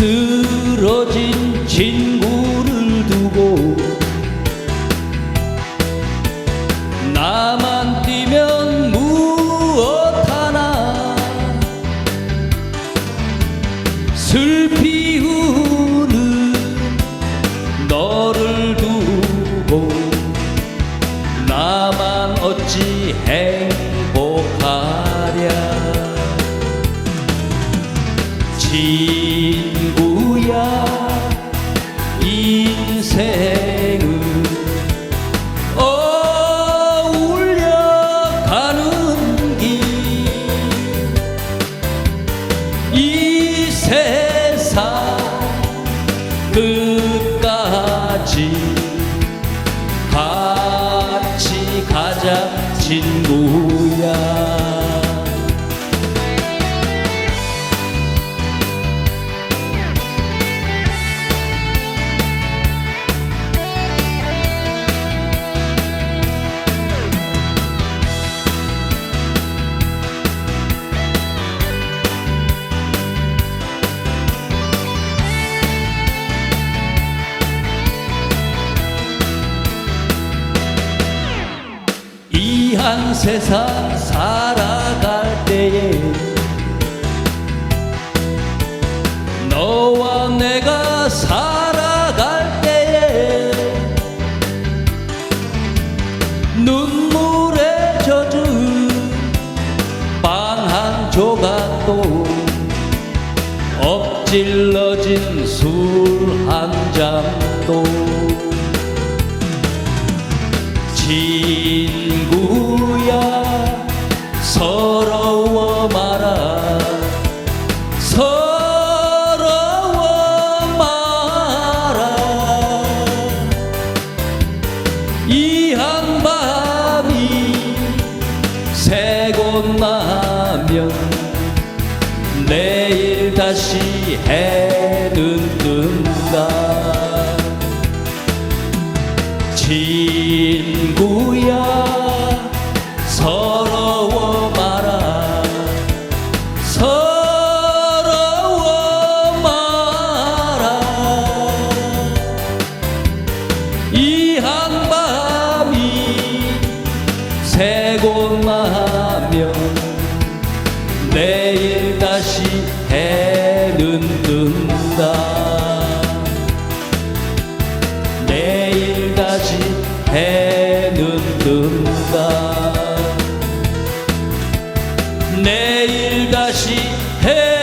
쓰러진 친구 끝까지 같이 가자 친구야 한 세상 살아갈 때에 너와 내가 살아갈 때에 눈물에 젖은 빵 한 조각도 엎질러진 술 한 잔도. 친구야 서러워 마라 서러워 마라 이 한밤이 새고 나면 내일 다시 해는 뜬다. 친구야 해는 뜬다. 내일 다시 해는 뜬다. 내일 다시 해.